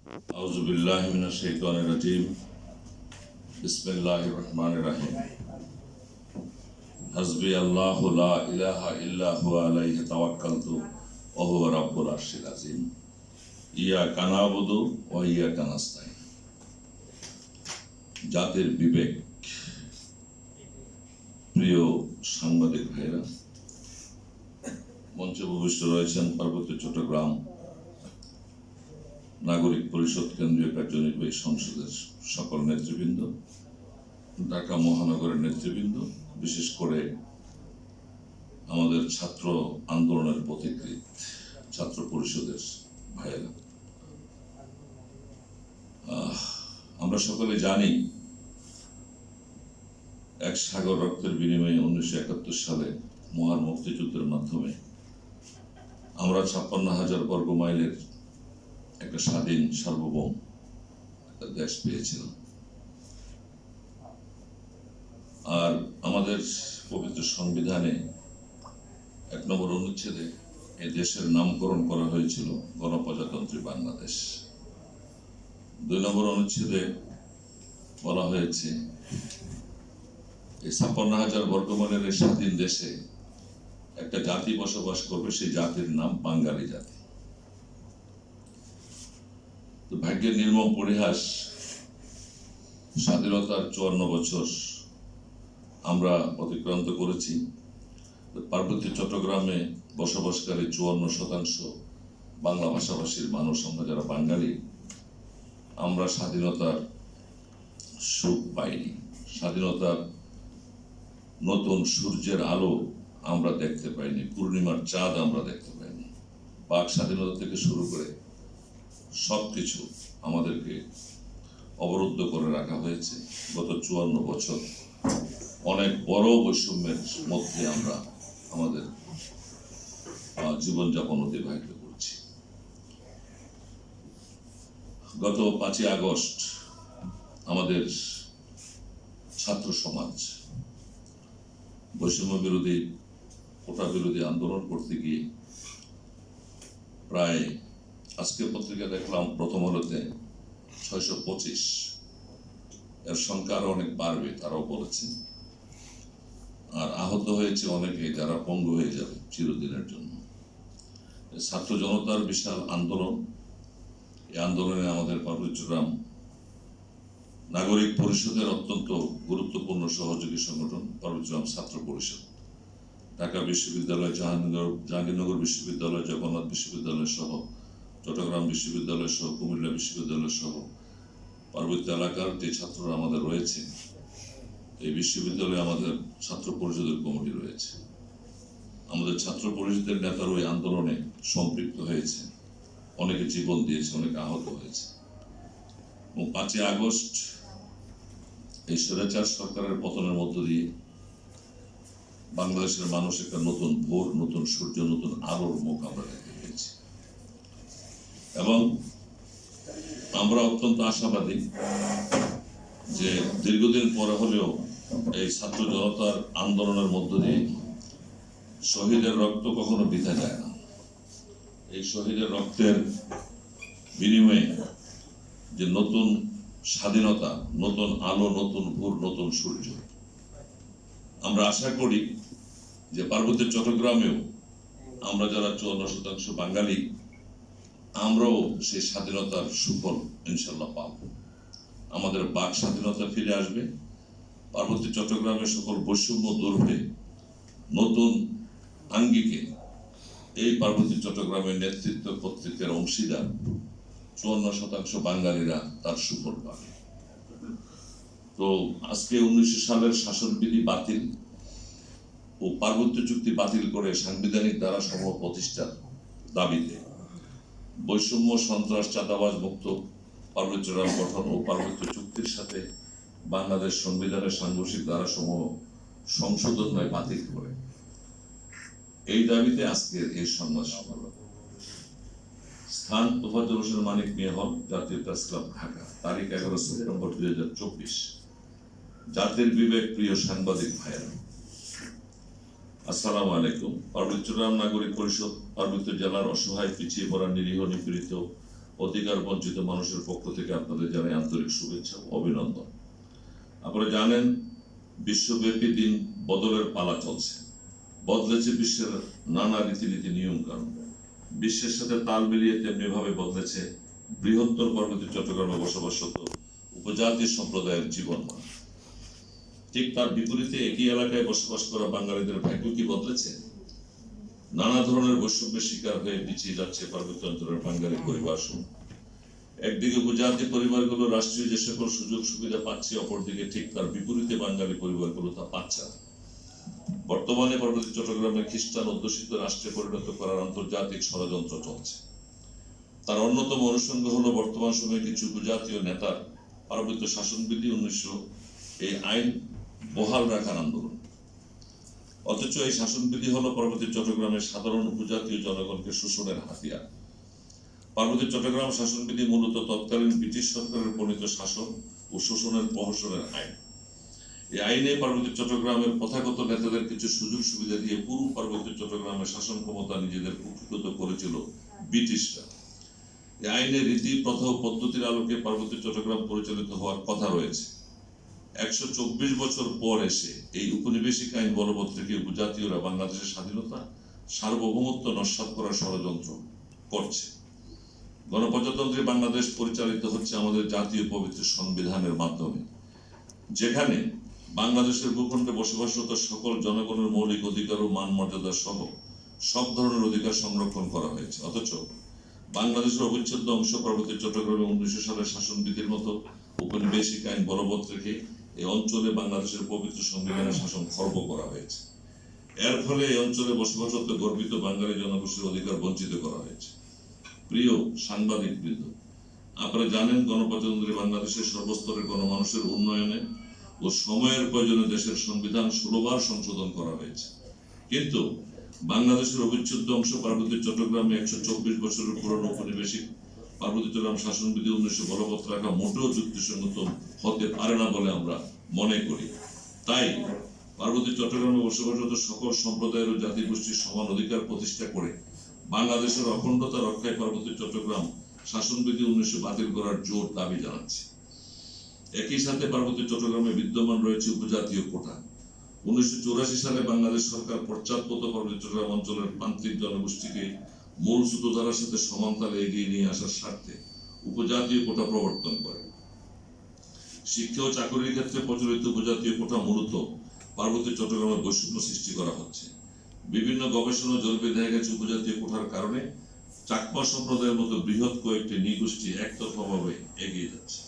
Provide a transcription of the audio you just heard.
أعوذ بالله من الشيطان الرجيم بسم الله الرحمن الرحيم حسبي الله لا إله إلا هو عليه توكلت وهو رب العرش العظيم إياك نعبد وإياك نستعين জাতির বিবেক প্রিয় সাংবাদিক ভাইরা মঞ্চে ভূমিষ্ঠ রয়েছেন পার্বত্য চট্টগ্রাম নাগরিক পরিষদ কেন্দ্রীয় কার্যনির্বাহী সংসদের সকল নেতৃবৃন্দ, ঢাকা মহানগরের নেতৃবৃন্দ, বিশেষ করে আমাদের ছাত্র আন্দোলনের পথিকৃত ছাত্র পরিষদের ভাইয়েরা। আমরা সকলে জানি এক সাগর রক্তের বিনিময়ে উনিশশো একাত্তর সালে মহান মুক্তিযুদ্ধের মাধ্যমে আমরা ছাপ্পান্ন হাজার বর্গ মাইলের একটা স্বাধীন সার্বভৌম একটা দেশ পেয়েছিলাম। আর আমাদের পবিত্র সংবিধানে এক নম্বর অনুচ্ছেদে এই দেশের নামকরণ করা হয়েছিল গণপ্রজাতন্ত্রী বাংলাদেশ। দুই নম্বর অনুচ্ছেদে বলা হয়েছে, এই ছাপ্পান্ন হাজার বর্গমানের এই স্বাধীন দেশে একটা জাতি বসবাস করবে সেই জাতির নাম বাঙালি জাতি তো ভাগ্যের নির্মম পরিহাস, স্বাধীনতার চুয়ান্ন বছর আমরা অতিক্রান্ত করেছি। পার্বত্য চট্টগ্রামে বসবাসকারী চুয়ান্ন শতাংশ বাংলা ভাষাভাষীর মানুষ, আমরা যারা বাঙালি, আমরা স্বাধীনতার সুখ পাইনি। স্বাধীনতার নতুন সূর্যের আলো আমরা দেখতে পাইনি, পূর্ণিমার চাঁদ আমরা দেখতে পাইনি। বাক স্বাধীনতা থেকে শুরু করে সবকিছু আমাদেরকে অবরুদ্ধ করে রাখা হয়েছে গত চুয়ান্ন বছর। অনেক বড় বৈষম্যের মধ্যে আমরা আমাদের জীবনযাপন অতিবাহিত করছি। গত পাঁচই আগস্ট আমাদের ছাত্র সমাজ বৈষম্য বিরোধী, কোটা বিরোধী আন্দোলন করতে গিয়ে প্রায় আজকে পত্রিকা দেখলাম, প্রথম আলোতে ছয়শো পঁচিশ। এর সংখ্যা আরও অনেক বাড়বে, তারাও বলেছেন। আর আহত হয়েছে অনেকে, যারা পঙ্গু হয়ে যাবে চিরদিনের জন্য। ছাত্র জনতার বিশাল আন্দোলন। এই আন্দোলনে আমাদের পার্বত্যগ্রাম নাগরিক পরিষদের অত্যন্ত গুরুত্বপূর্ণ সহযোগী সংগঠন পার্বত্যগ্রাম ছাত্র পরিষদ। ঢাকা বিশ্ববিদ্যালয় জাহাঙ্গীরনগর জাহাঙ্গীরনগর বিশ্ববিদ্যালয়, জগন্নাথ বিশ্ববিদ্যালয় সহ চট্টগ্রাম বিশ্ববিদ্যালয় সহ, কুমিল্লা বিশ্ববিদ্যালয় সহ পার্বত্য এলাকার যে ছাত্ররা আমাদের রয়েছে, এই বিশ্ববিদ্যালয়ে আমাদের ছাত্র পরিষদের কমিটি রয়েছে। আমাদের ছাত্র পরিষদের নেতারা ওই আন্দোলনে সম্পৃক্ত হয়েছে। অনেকে জীবন দিয়েছে, অনেকে আহত হয়েছে। এবং পাঁচই আগস্ট এই স্বৈরাচার সরকারের পতনের মধ্য দিয়ে বাংলাদেশের মানুষ একটা নতুন ভোর, নতুন সূর্য, নতুন আলোর মুখ আমরা এবং আমরা অত্যন্ত আশাবাদী যে দীর্ঘদিন পরে হলেও এই ছাত্র জনতার আন্দোলনের মধ্য দিয়ে শহীদের রক্ত কখনো বিধা যায় না। এই শহীদের রক্তের বিনিময়ে যে নতুন স্বাধীনতা, নতুন আলো, নতুন ভোর, নতুন সূর্য, আমরা আশা করি যে পার্বত্য চট্টগ্রামেও আমরা যারা চুয়ান্ন শতাংশ বাঙালি আমরাও সেই স্বাধীনতার সুফল ইনশাল্লাহ পাব। আমাদের বাক স্বাধীনতা ফিরে আসবে। পার্বত্য চট্টগ্রামের সকল বৈষম্য দূর হয়ে নতুন আঙ্গিকে এই পার্বত্য চট্টগ্রামের নেতৃত্ব কর্তৃত্বের অংশীদার চুয়ান্ন শতাংশ বাঙালিরা তার সুফল পাবে। তো আজকে উনিশশো সালের শাসনবিধি বাতিল ও পার্বত্য চুক্তি বাতিল করে সাংবিধানিক দ্বারা সমূহ প্রতিষ্ঠার দাবিতে বৈষম্য, সন্ত্রাস, চাঁদাবাজ, মুক্ত পার্বত্য রাম গঠন ও পার্বত্য চুক্তির সাথে বাংলাদেশ সংবিধানের সাংঘর্ষিক ধারাসমূহ সংশোধন নয় বাতিল করে। এই দাবিতে আজকের এই সংবাদ সম্মেলন। স্থান তোফাজুল হোসেন মানিক মিয়া হল জাতীয় প্রেস ক্লাব, ঢাকা। তারিখ এগারো সেপ্টেম্বর দুই হাজার চব্বিশ। জাতির বিবেক প্রিয় সাংবাদিক ভাইয়েরা আসসালামু আলাইকুম। পার্বত্যগ্রাম নাগরিক পরিষদ পার্বত্য জেলার অসহায়, পিছিয়ে পড়া, নিরীহ, নিপীড়িত, অধিকার বঞ্চিত মানুষের পক্ষ থেকে আপনাদের জানাই আন্তরিক শুভেচ্ছা অভিনন্দন। আপনারা জানেন, বিশ্বব্যাপী দিন বদলের পালা চলছে। বদলেছে বিশ্বের নানা রীতিনীতি নিয়ম কানুন বিশ্বের সাথে তাল মিলিয়ে তেমনি ভাবে বদলেছে বৃহত্তর পার্বতী চট্টগ্রামে বসবাসরত উপজাতি সম্প্রদায়ের জীবনমান। ঠিক তার বিপরীতে একই এলাকায় বসবাস করা বাঙালিদের ভাগ্য কি বদলেছে? নানা ধরনের বৈষম্যের শিকার হয়ে পিছিয়ে যাচ্ছে পার্বত্য অঞ্চলের বাঙালি পরিবার একদিকে উপজাতি পরিবারগুলো রাষ্ট্রীয় যে সকল সুযোগ সুবিধা পাচ্ছে, অপরদিকে ঠিক তার বিপরীতে বাঙালি পরিবারগুলো তা পাচ্ছে না। বর্তমানে পার্বতী চট্টগ্রামে খ্রিস্টান অধ্যুষিত রাষ্ট্রে পরিণত করার আন্তর্জাতিক ষড়যন্ত্র চলছে। তার অন্যতম অনুষঙ্গ হল বর্তমান সময়ে কিছু উপজাতীয় নেতার পার্বত্য শাসনবিধি উনিশশো এই আইন বহাল রাখার আন্দোলন। অথচ এই শাসনবিধি হলো পার্বতী চট্টগ্রামের সাধারণ উপজাতীয় জনগণকে শোষণের হাতিয়ার। পার্বতী চট্টগ্রাম শাসনবিধি মূলত তৎকালীন ব্রিটিশ সরকারের প্রণীত শাসন ও শোষণের প্রহসনের আইন। এই আইনে পার্বতী চট্টগ্রামের প্রথাগত নেতাদের কিছু সুযোগ সুবিধা দিয়ে পুরো পার্বতী চট্টগ্রামের শাসন ক্ষমতা নিজেদের কুক্ষিগত করেছিল ব্রিটিশরা। এই আইনের রীতি, প্রথা ও পদ্ধতির আলোকে পার্বতী চট্টগ্রাম পরিচালিত হওয়ার কথা রয়েছে। একশো চব্বিশ বছর পর এসে এই উপনিবেশিক আইন বলবৎ রেখে উপজাতীয়রা বাংলাদেশের স্বাধীনতা, সার্বভৌমত্ব নস্বাত করার ষড়যন্ত্র করছে। গণপ্রজাতন্ত্রী বাংলাদেশ পরিচালিত হচ্ছে আমাদের জাতীয় পবিত্র সংবিধানের মাধ্যমে, যেখানে বাংলাদেশের ভূখণ্ডে বসবাসরত সকল জনগণের মৌলিক অধিকার ও মান মর্যাদা সহ সব ধরনের অধিকার সংরক্ষণ করা হয়েছে। অথচ বাংলাদেশের অবিচ্ছেদ্য অংশ পার্বতী চট্টগ্রামে উনিশশো সালের শাসনবিধির মতো উপনিবেশিক আইন বলবৎ রেখে এই অঞ্চলে বাংলাদেশের পবিত্র সংবিধানের শাসন খর্ব করা হয়েছে। এর ফলে এই অঞ্চলে বসবাসরত গর্বিত বাঙালি জনগোষ্ঠীর অধিকার বঞ্চিত করা হয়েছে। প্রিয় সাংবাদিক বৃন্দ, আপনারা জানেন গণপ্রজাতন্ত্রী বাংলাদেশের সর্বস্তরের গণমানুষের উন্নয়নে ও সময়ের প্রয়োজনে দেশের সংবিধান ষোলোবার সংশোধন করা হয়েছে। কিন্তু বাংলাদেশের অবিচ্ছেদ্য অংশ পার্বত্য চট্টগ্রামে একশো চব্বিশ বছরের পুরনো উপনিবেশিক পার্বতী চট্টগ্রাম শাসনবিধি উনিশশো বলবৎ রাখা মোটেও যুক্তিসঙ্গত হতে পারে না বলে আমরা মনে করি। তাই পার্বতী চট্টগ্রামে বসবাসরত সকল সম্প্রদায়ের ও জাতিগোষ্ঠীর সমান অধিকার প্রতিষ্ঠা করে বাংলাদেশের অখণ্ডতা রক্ষায় পার্বতী চট্টগ্রাম শাসনবিধি উনিশশো বাতিল করার জোর দাবি জানাচ্ছে। একই সাথে পার্বতী চট্টগ্রামে বিদ্যমান রয়েছে উপজাতীয় কোটা। উনিশশো চৌরাশি সালে বাংলাদেশ সরকার পশ্চাৎপদ পার্বতী চট্টগ্রাম অঞ্চলের প্রান্তিক জনগোষ্ঠীকে মূল সূত্রধারার সাথে সমানতালে এগিয়ে নিয়ে আসার স্বার্থে উপজাতীয় কোটা প্রবর্তন করে। শিক্ষা ও চাকরির ক্ষেত্রে প্রচলিত উপজাতীয় কোটা মূলত পার্বত্য চট্টগ্রামে বৈষম্য সৃষ্টি করা হচ্ছে। বিভিন্ন গবেষণা জরিপে দেখা গেছে উপজাতীয় কোঠার কারণে চাকমা সম্প্রদায়ের মতো বৃহৎ কয়েকটি নিগোষ্ঠী একতরফাভাবে এগিয়ে যাচ্ছে।